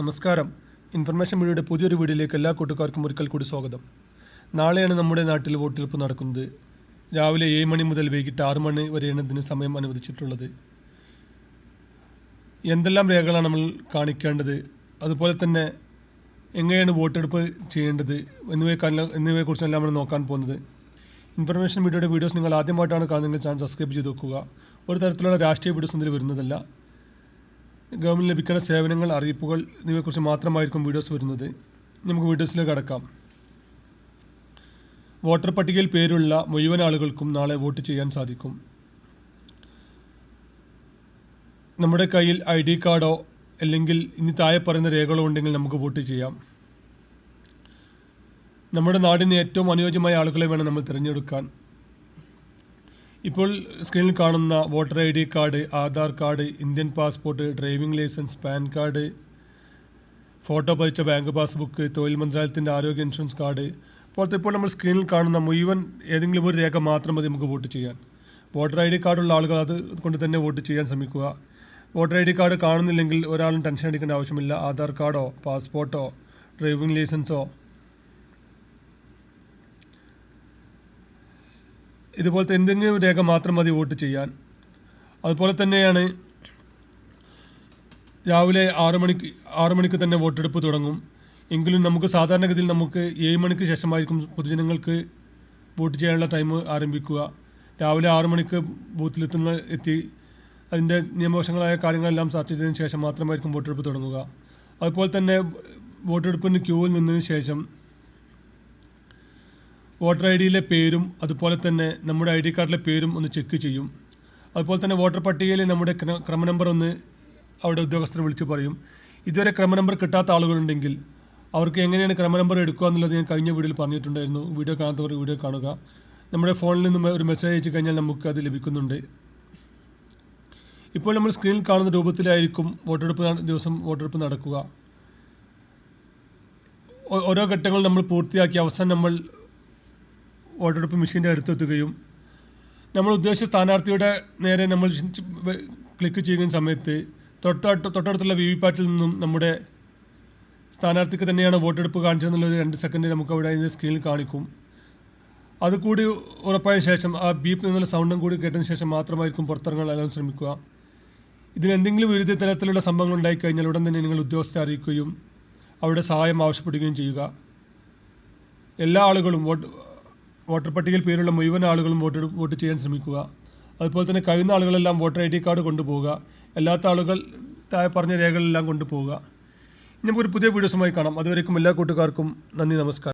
നമസ്കാരം. ഇൻഫർമേഷൻ മീഡിയയുടെ പുതിയൊരു വീഡിയോയിലേക്ക് എല്ലാ കൂട്ടുകാർക്കും ഒരിക്കൽ കൂടി സ്വാഗതം. നാളെയാണ് നമ്മുടെ നാട്ടിൽ വോട്ടെടുപ്പ് നടക്കുന്നത്. രാവിലെ ഏഴ് മണി മുതൽ വൈകിട്ട് ആറ് മണി വരെയാണ് ഇതിന് സമയം അനുവദിച്ചിട്ടുള്ളത്. എന്തെല്ലാം രേഖകളാണ് നമ്മൾ കാണിക്കേണ്ടത്? അതുപോലെ തന്നെ എങ്ങനെയാണ് വോട്ടെടുപ്പ് ചെയ്യേണ്ടത്? എന്നിവയെ എന്നിവയെക്കുറിച്ചെല്ലാം നമ്മൾ നോക്കാൻ പോകുന്നത്. ഇൻഫർമേഷൻ മീഡിയയുടെ വീഡിയോസ് നിങ്ങൾ ആദ്യമായിട്ടാണ് കാണുന്നതെങ്കിൽ ചാനൽ സബ്സ്ക്രൈബ് ചെയ്ത് വെക്കുക. ഒരു തരത്തിലുള്ള രാഷ്ട്രീയ വീഡിയോസ് ഇതിൽ വരുന്നതല്ല. ഗവൺമെന്റ് ലഭിക്കുന്ന സേവനങ്ങൾ അറിയിപ്പുകൾ എന്നിവയെക്കുറിച്ച് മാത്രമായിരിക്കും വീഡിയോസ് വരുന്നത്. നമുക്ക് വീഡിയോസിലേക്ക് കടക്കാം. വോട്ടർ പട്ടികയിൽ പേരുള്ള മുഴുവൻ ആളുകൾക്കും നാളെ വോട്ട് ചെയ്യാൻ സാധിക്കും. നമ്മുടെ കയ്യിൽ ഐ ഡി കാർഡോ അല്ലെങ്കിൽ ഇനി താഴെ പറയുന്ന രേഖകളോ ഉണ്ടെങ്കിൽ നമുക്ക് വോട്ട് ചെയ്യാം. നമ്മുടെ നാടിന് ഏറ്റവും അനുയോജ്യമായ ആളുകളെ വേണം നമ്മൾ തിരഞ്ഞെടുക്കാൻ. ഇപ്പോൾ സ്ക്രീനിൽ കാണുന്ന voter I D card Aadhaar card Indian passport driving licence PAN card photo പതിച്ച ബാങ്ക് പാസ്ബുക്ക് തൊഴിൽ മന്ത്രാലയത്തിന്റെ ആരോഗ്യ ഇൻഷുറൻസ് കാർഡ്. പോലത്തെ ഇപ്പോൾ നമ്മൾ സ്ക്രീനിൽ കാണുന്ന മുഴുവൻ ഏതെങ്കിലും ഒരു രേഖ മാത്രം മതി നമുക്ക് വോട്ട് ചെയ്യാൻ. വോട്ടർ ഐ ഡി കാർഡുള്ള ആളുകൾ അത് കൊണ്ട് തന്നെ വോട്ട് ചെയ്യാൻ ശ്രമിക്കുക. വോട്ടർ ഐ ഡി കാർഡ് കാണുന്നില്ലെങ്കിൽ ഒരാളും ടെൻഷൻ അടിക്കേണ്ട ആവശ്യമില്ല. ആധാർ കാർഡോ പാസ്പോർട്ടോ ഡ്രൈവിംഗ് ലൈസൻസോ ഇതുപോലത്തെ എന്തെങ്കിലും രേഖ മാത്രം മതി വോട്ട് ചെയ്യാൻ. അതുപോലെ തന്നെയാണ് രാവിലെ ആറു മണിക്ക് ആറു മണിക്ക് തന്നെ വോട്ടെടുപ്പ് തുടങ്ങും. എങ്കിലും നമുക്ക് സാധാരണഗതിയിൽ നമുക്ക് ഏഴ് മണിക്ക് ശേഷമായിരിക്കും പൊതുജനങ്ങൾക്ക് വോട്ട് ചെയ്യാനുള്ള ടൈം ആരംഭിക്കുക. രാവിലെ ആറു മണിക്ക് ബൂത്തിലെത്തുന്ന എത്തി അതിന്റെ നിയമവശങ്ങളായ കാര്യങ്ങളെല്ലാം ചർച്ച ചെയ്തതിന് ശേഷം മാത്രമായിരിക്കും വോട്ടെടുപ്പ് തുടങ്ങുക. അതുപോലെ തന്നെ വോട്ടെടുപ്പിന് ക്യൂവിൽ നിന്നതിന് ശേഷം വോട്ടർ ഐ ഡിയിലെ പേരും അതുപോലെ തന്നെ നമ്മുടെ ഐ ഡി കാർഡിലെ പേരും ഒന്ന് ചെക്ക് ചെയ്യും. അതുപോലെ തന്നെ വോട്ടർ പട്ടികയിൽ നമ്മുടെ ക്രമ നമ്പർ ഒന്ന് അവിടെ ഉദ്യോഗസ്ഥർ വിളിച്ചു പറയും. ഇതുവരെ ക്രമ നമ്പർ കിട്ടാത്ത ആളുകളുണ്ടെങ്കിൽ അവർക്ക് എങ്ങനെയാണ് ക്രമ നമ്പർ എടുക്കുക എന്നുള്ളത് ഞാൻ കഴിഞ്ഞ വീഡിയോയിൽ പറഞ്ഞിട്ടുണ്ടായിരുന്നു. വീഡിയോ കാണാത്തവർ വീഡിയോ കാണുക. നമ്മുടെ ഫോണിൽ നിന്ന് ഒരു മെസ്സേജ് അയച്ചു കഴിഞ്ഞാൽ നമുക്ക് അത് ലഭിക്കുന്നുണ്ട്. ഇപ്പോൾ നമ്മൾ സ്ക്രീനിൽ കാണുന്ന രൂപത്തിലായിരിക്കും വോട്ടെടുപ്പ് ദിവസം വോട്ടെടുപ്പ് നടക്കുക. ഓരോ ഘട്ടങ്ങൾ നമ്മൾ പൂർത്തിയാക്കി അവസാനം നമ്മൾ വോട്ടെടുപ്പ് മെഷീന്റെ അടുത്തെത്തുകയും നമ്മൾ ഉദ്ദേശിച്ച സ്ഥാനാർത്ഥിയുടെ നേരെ നമ്മൾ ക്ലിക്ക് ചെയ്യുന്ന സമയത്ത് തൊട്ടടുത്ത് തൊട്ടടുത്തുള്ള വി പാറ്റിൽ നിന്നും നമ്മുടെ സ്ഥാനാർത്ഥിക്ക് തന്നെയാണ് വോട്ടെടുപ്പ് കാണിച്ചതെന്നുള്ളത് രണ്ട് സെക്കൻഡ് നമുക്ക് അവിടെ അതിന്റെ സ്ക്രീനിൽ കാണിക്കും. അതുകൂടി ഉറപ്പായ ശേഷം ആ ബീപ്പ് നിന്നുള്ള സൗണ്ടും കൂടി കേട്ടതിന് ശേഷം മാത്രമായിരിക്കും പുറത്തിറങ്ങാൻ എല്ലാവരും ശ്രമിക്കുക. ഇതിനെന്തെങ്കിലും വിവിധ തരത്തിലുള്ള സംഭവങ്ങൾ ഉണ്ടായിക്കഴിഞ്ഞാൽ ഉടൻ തന്നെ നിങ്ങൾ ഉദ്യോഗസ്ഥരെ അറിയിക്കുകയും അവരുടെ സഹായം ആവശ്യപ്പെടുകയും ചെയ്യുക. എല്ലാ ആളുകളും വോട്ട് വോട്ടർ പട്ടികയിൽ പേരുള്ള മുഴുവൻ ആളുകളും വോട്ട് വോട്ട് ചെയ്യാൻ ശ്രമിക്കുക. അതുപോലെ തന്നെ കഴിയുന്ന ആളുകളെല്ലാം വോട്ടർ ഐ ഡി കാർഡ് കൊണ്ടുപോവുക. അല്ലാത്ത ആളുകൾ താഴെ പറഞ്ഞ രേഖകളെല്ലാം കൊണ്ടുപോവുക. ഇനി നമുക്കൊരു പുതിയ വീഡിയോസുമായി കാണാം. അതുവരേക്കും എല്ലാ കൂട്ടുകാർക്കും നന്ദി നമസ്കാരം.